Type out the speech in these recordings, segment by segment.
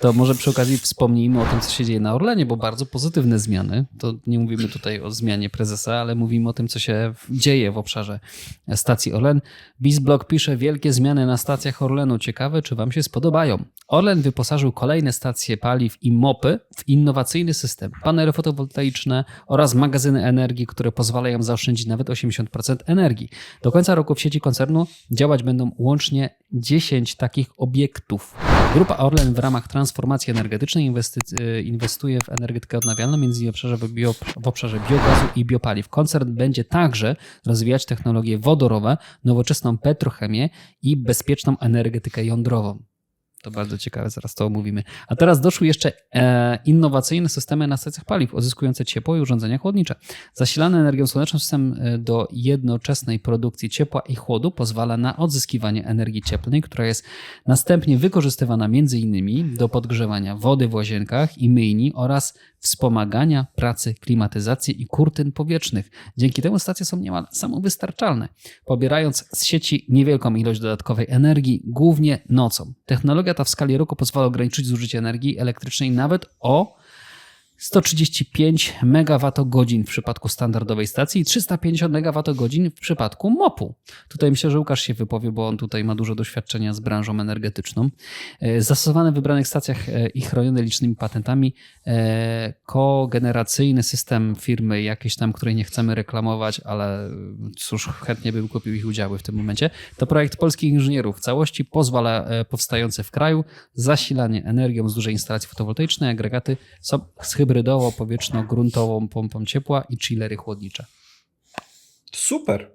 to może przy okazji wspomnijmy o tym, co się dzieje na Orlenie, bo bardzo pozytywne zmiany. To nie mówimy tutaj o zmianie prezesa, ale mówimy o tym, co się dzieje w obszarze stacji Orlen. Bizblog pisze, wielkie zmiany na stacjach Orlenu. Ciekawe, czy wam się spodobają. Orlen wyposażył kolejne stacje paliw i mopy w innowacyjny system. Panele fotowoltaiczne oraz magazyny energii, które pozwalają zaoszczędzić nawet 80% energii. Do końca roku w sieci koncernu działać będą łącznie 10 takich obiektów. Grupa Orlen w ramach transformacji energetycznej inwesty- inwestuje w energetykę odnawialną, między innymi w obszarze, bio, w obszarze biogazu i biopaliw. Koncern będzie także rozwijać technologie wodorowe, nowoczesną petrochemię i bezpieczną energetykę jądrową. To bardzo ciekawe, zaraz to omówimy. A teraz doszły jeszcze e, innowacyjne systemy na stacjach paliw, uzyskujące ciepło i urządzenia chłodnicze. Zasilany energią słoneczną system e, do jednoczesnej produkcji ciepła i chłodu pozwala na odzyskiwanie energii cieplnej, która jest następnie wykorzystywana m.in. do podgrzewania wody w łazienkach i myjni oraz wspomagania pracy klimatyzacji i kurtyn powietrznych. Dzięki temu stacje są niemal samowystarczalne, pobierając z sieci niewielką ilość dodatkowej energii, głównie nocą. Technologia ta w skali roku pozwala ograniczyć zużycie energii elektrycznej nawet o 135 MWh w przypadku standardowej stacji i 350 MWh w przypadku MOP-u. Tutaj myślę, że Łukasz się wypowie, bo on tutaj ma dużo doświadczenia z branżą energetyczną. E, Zastosowane w wybranych stacjach e, i chronione licznymi patentami e, kogeneracyjny system firmy jakiejś tam, której nie chcemy reklamować, ale cóż, chętnie bym kupił ich udziały w tym momencie. To projekt polskich inżynierów. W całości pozwala powstające w kraju zasilanie energią z dużej instalacji fotowoltaicznej. Agregaty są z hybrydowo-powietrzno-gruntową pompą ciepła i chillery chłodnicze. Super.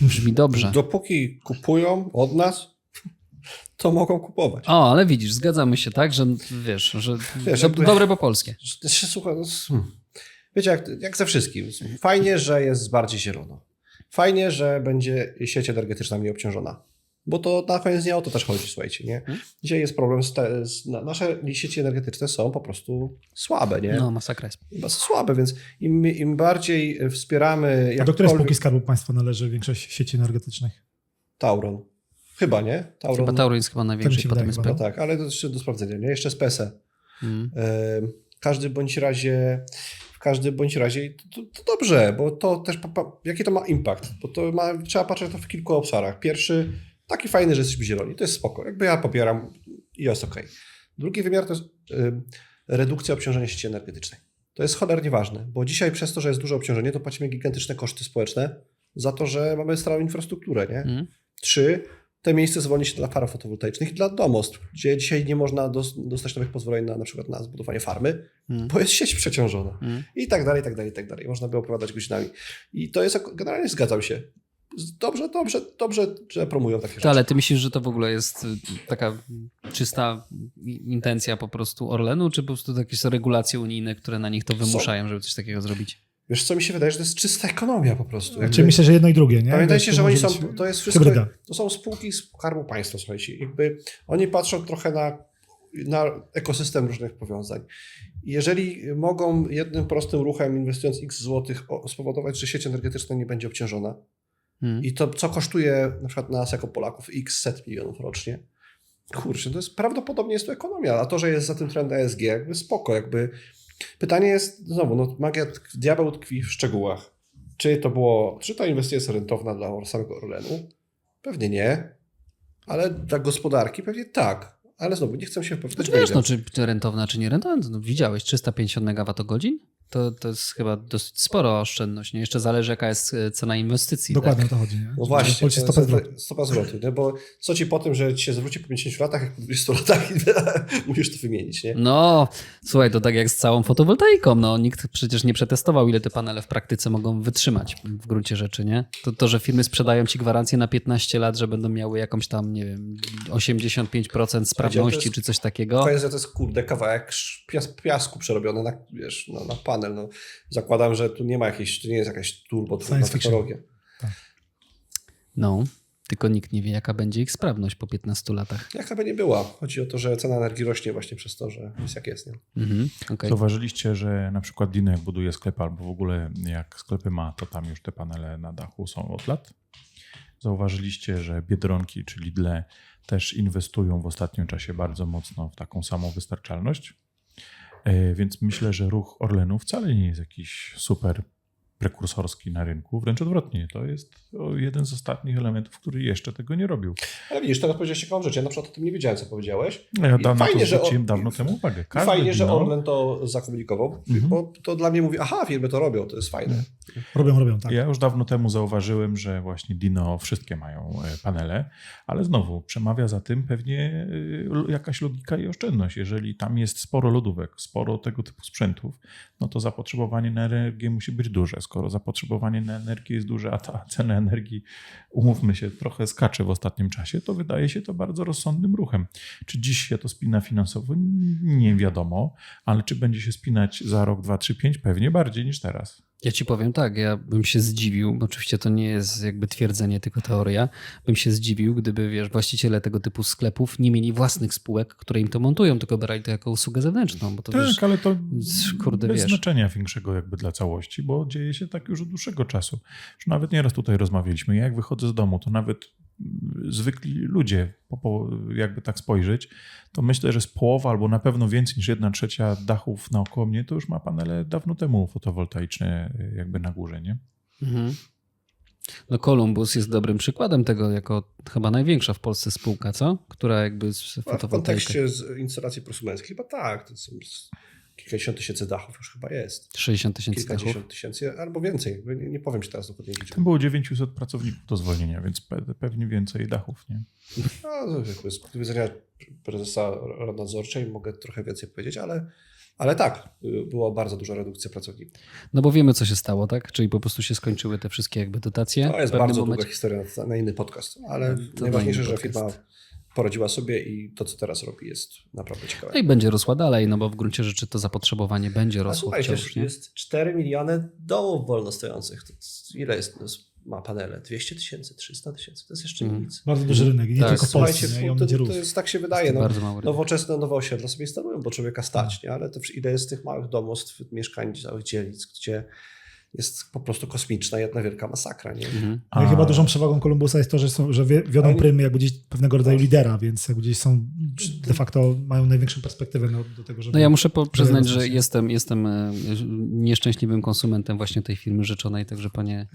Brzmi dobrze. Dopóki kupują od nas, to mogą kupować. O, ale widzisz, zgadzamy się tak, że wiesz, że Wiesz, że jakby- dobre po polskie. To się słucha, no, hmm. Wiecie, jak, jak ze wszystkim. Fajnie, że jest bardziej zielono. Fajnie, że będzie sieć energetyczna mniej obciążona. Bo to na koniec dnia o to też chodzi, słuchajcie, nie? Dzisiaj jest problem, z, te, z na, nasze sieci energetyczne są po prostu słabe, nie? No, masakra jest. Chyba są słabe, więc im, im bardziej wspieramy A do której spółki jakkolwiek... Skarbu Państwa należy większość sieci energetycznych? Tauron. Chyba, nie? Tauron. Chyba Tauron jest chyba największy, się potem jest chyba. Tak, ale to jeszcze do sprawdzenia, nie? Jeszcze z PESE. Mm. W każdym bądź razie, w każdym bądź razie to, to dobrze, bo to też, jaki to ma impact? Bo to ma, trzeba patrzeć na to w kilku obszarach. Pierwszy, taki fajny, że jesteśmy zieloni, to jest spoko, jakby ja popieram i jest ok. Drugi wymiar to jest y, redukcja obciążenia sieci energetycznej. To jest cholernie ważne, bo dzisiaj przez to, że jest duże obciążenie, to płacimy gigantyczne koszty społeczne za to, że mamy starą infrastrukturę, nie? Mm. Trzy, te miejsce zwolni się dla farm fotowoltaicznych i dla domostw, gdzie dzisiaj nie można dos- dostać nowych pozwoleń na na przykład na zbudowanie farmy, Mm. bo jest sieć przeciążona. Mm. I tak dalej, i tak dalej, i tak dalej. Można by opowiadać godzinami. I to jest, generalnie zgadzam się. Dobrze, dobrze, dobrze, że promują takie rzeczy. Ale ty myślisz, że to w ogóle jest y, taka czysta intencja po prostu Orlenu, czy po prostu jakieś regulacje unijne, które na nich to wymuszają, żeby coś takiego zrobić? Wiesz co, mi się wydaje, że to jest czysta ekonomia po prostu. Jakby- Znaczy myślę, że jedno i drugie, nie? Pamiętajcie, że oni są, to jest wszystko, hybryda. to są spółki Skarbu Państwa, słuchajcie. Jakby oni patrzą trochę na, na ekosystem różnych powiązań. Jeżeli mogą jednym prostym ruchem, inwestując x złotych, spowodować, że sieć energetyczna nie będzie obciążona Mm. i to, co kosztuje na przykład nas jako Polaków x set milionów rocznie, kurczę, to jest prawdopodobnie jest to ekonomia, a to, że jest za tym trend ESG, jakby spoko, jakby pytanie jest, znowu, no magia, diabeł tkwi w szczegółach. Czy to było, czy ta inwestycja jest rentowna dla samego Orlenu? Pewnie nie, ale dla gospodarki pewnie tak. Ale znowu, nie chcę się wypowiadać. Znaczy, wiesz, no, czy rentowna, czy nie rentowna? No, widziałeś 350 MWh? To, to jest chyba dosyć spora oszczędność. Nie? Jeszcze zależy, jaka jest e, cena inwestycji. Dokładnie Tak? o to chodzi, nie? No właśnie, jest stopę zwrotu. stopa zwrotu, nie? bo co ci po tym, że ci się zwróci po 50 latach, jak po 20 latach musisz to wymienić, nie? No, słuchaj, to tak jak z całą fotowoltaiką. No, nikt przecież nie przetestował, ile te panele w praktyce mogą wytrzymać w gruncie rzeczy, nie? To, to że firmy sprzedają ci gwarancję na 15 lat, że będą miały jakąś tam, nie wiem, 85% sprawności jest- czy coś takiego. To jest, to jest kurde kawałek pias, piasku przerobiony na, wiesz, no, na panel. No. Zakładam, że tu nie ma jakiejś, to nie jest jakaś turbo trudna technologia. No, tylko nikt nie wie, jaka będzie ich sprawność po 15 latach. Jaka by nie była. Chodzi o to, że cena energii rośnie właśnie przez to, że jest jak jest. Nie? Mhm, okej. Zauważyliście, że na przykład Dino jak buduje sklepy albo w ogóle jak sklepy ma, to tam już te panele na dachu są od lat. zauważyliście, że Biedronki czy Lidle też inwestują w ostatnim czasie bardzo mocno w taką samą wystarczalność. E, Więc myślę, że ruch Orlenu wcale nie jest jakiś super prekursorski na rynku. Wręcz odwrotnie, to jest jeden z ostatnich elementów, który jeszcze tego nie robił. Ale widzisz, teraz powiedziałeś ciekawą rzecz. Ja na przykład o tym nie wiedziałem, co powiedziałeś. No Ja fajnie, to że zwróciłem o- dawno temu uwagę. I Każde fajnie, że Orlen to zakomunikował, Mhm. bo to dla mnie mówi, aha, firmy to robią, to jest fajne. Robią, robią, tak. Ja już dawno temu zauważyłem, że właśnie Dino wszystkie mają e, panele, ale znowu przemawia za tym pewnie e, jakaś logika i oszczędność. Jeżeli tam jest sporo lodówek, sporo tego typu sprzętów, no to zapotrzebowanie na energię musi być duże. Skoro zapotrzebowanie na energię jest duże, a ta cena energii, umówmy się, trochę skacze w ostatnim czasie, to wydaje się to bardzo rozsądnym ruchem. Czy dziś się to spina finansowo? Nie wiadomo, ale czy będzie się spinać za rok, dwa, trzy, pięć? Pewnie bardziej niż teraz. Ja ci powiem tak, ja bym się zdziwił, bo oczywiście to nie jest jakby twierdzenie, tylko teoria, bym się zdziwił, gdyby, wiesz, właściciele tego typu sklepów nie mieli własnych spółek, które im to montują, tylko brali to jako usługę zewnętrzną, bo to Tak, wiesz, ale to kurde, bez wiesz. znaczenia większego jakby dla całości, bo dzieje się tak już od dłuższego czasu. Już nawet nieraz tutaj rozmawialiśmy. Ja jak wychodzę z domu, to nawet zwykli ludzie, jakby tak spojrzeć, to myślę, że z połowa albo na pewno więcej niż jedna trzecia dachów naokoło mnie to już ma panele dawno temu fotowoltaiczne y, jakby na górze, nie? Mhm. No Columbus jest dobrym przykładem tego, jako chyba największa w Polsce spółka, co? Która jakby z A w fotowoltaiką. kontekście z instalacji prosumenckich chyba tak, to są kilkadziesiąt tysięcy dachów już chyba jest. 60 tysięcy dachów. Tysięcy albo więcej, jakby nie, nie powiem ci teraz dokładnie liczby. Tam było 900 pracowników do zwolnienia, więc pe, pewnie więcej dachów, nie? No, z punktu widzenia prezesa Rady Nadzorczej mogę trochę więcej powiedzieć, ale, ale tak, była bardzo duża redukcja pracowników. No bo wiemy, co się stało, tak? Czyli po prostu się skończyły te wszystkie jakby dotacje. To jest bardzo momencie- długa historia na, na inny podcast, ale To najważniejsze, na że firma. Poradziła sobie i to, co teraz robi, jest naprawdę ciekawe. No i będzie rosła dalej, no bo w gruncie rzeczy to zapotrzebowanie będzie A rosło słuchajcie, wciąż, nie? jest 4 miliony dołów wolno stojących. To ile jest, ma panele? 200 tysięcy, 300 tysięcy? To jest jeszcze Mhm. nic. Bardzo duży rynek nie Tak, tylko Polsce, nie? To, to rósł. jest, tak się wydaje. to No, bardzo mały rynek. nowoczesne nowe osiedla sobie instalują, bo człowieka stać, nie? ale to ile jest tych małych domostw, mieszkań, całych dzielnic, gdzie jest po prostu kosmiczna, jedna wielka masakra. Nie? Mhm. No i chyba dużą przewagą Columbusa jest to, że, są, że wiodą Ale nie- prymy jakby gdzieś pewnego rodzaju lidera, więc jakby gdzieś są de facto mają największą perspektywę no, do tego, żeby... No ja muszę po- przyznać, że jestem, jestem e, nieszczęśliwym konsumentem właśnie tej firmy rzeczonej, także panie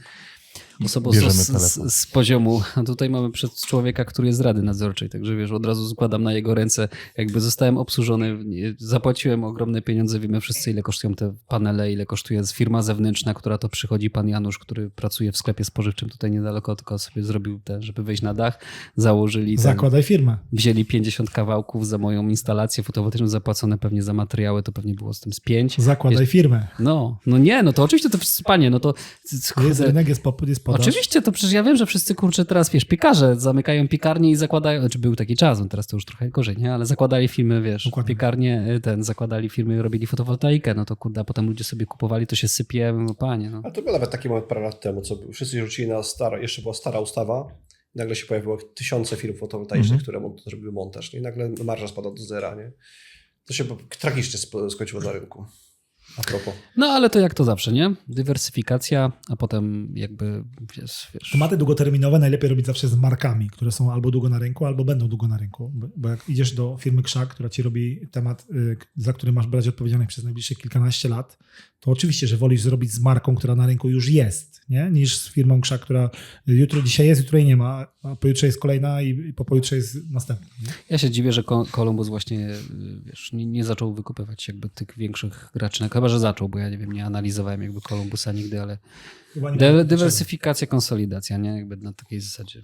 Bierzemy z, z, z poziomu. A tutaj mamy przed człowieka, który jest z Rady Nadzorczej, także wiesz, od razu składam na jego ręce, jakby zostałem obsłużony, zapłaciłem ogromne pieniądze, wiemy wszyscy ile kosztują te panele, ile kosztuje firma zewnętrzna, która to przychodzi, pan Janusz, który pracuje w sklepie spożywczym tutaj niedaleko, tylko sobie zrobił te, żeby wejść na dach, założyli ten, Zakładaj firmę. wzięli 50 kawałków za moją instalację fotowoltaiczną, zapłacone pewnie za materiały, to pewnie było z tym z 5. Zakładaj firmę. No, no nie, no to oczywiście to wszyscy, panie, no to Jest rynek, jest, pop, jest podaż. Oczywiście, to przecież ja wiem, że wszyscy kurczę teraz, wiesz, piekarze zamykają piekarnie i zakładają, znaczy był taki czas, no teraz to już trochę gorzej, nie? Ale zakładali firmy, wiesz, Dokładnie. piekarnie, y, ten, zakładali firmy, robili fotowoltaikę, no to kurde, a potem ludzie sobie kupowali, to się sypie, no panie, no. A to był nawet taki moment parę lat temu, co wszyscy rzucili na stara, jeszcze była stara ustawa, nagle się pojawiło tysiące firm fotowoltaicznych, Mhm. które mont- zrobiły montaż nie? i nagle marża spadła do zera. Nie? To się tragicznie skończyło na rynku. A propos. No ale to jak to zawsze, nie? Dywersyfikacja, a potem jakby, wiesz, wiesz Tematy długoterminowe najlepiej robić zawsze z markami, które są albo długo na rynku, albo będą długo na rynku. Bo- jak idziesz do firmy Krzak, która ci robi temat, y, za który masz brać odpowiedzialność przez najbliższe kilkanaście lat, to oczywiście, że wolisz zrobić z marką, która na rynku już jest, nie? niż z firmą Krzak, która jutro dzisiaj jest, jutro jej nie ma, a pojutrze jest kolejna i, i po pojutrze jest następna. Nie? Ja się dziwię, że Ko- Columbus właśnie, y, wiesz, nie, nie zaczął wykupywać jakby tych większych graczy, no, chyba, że zaczął, bo ja nie wiem, nie analizowałem jakby Columbusa nigdy, ale Dy- dywersyfikacja, konsolidacja, nie? Jakby na takiej zasadzie.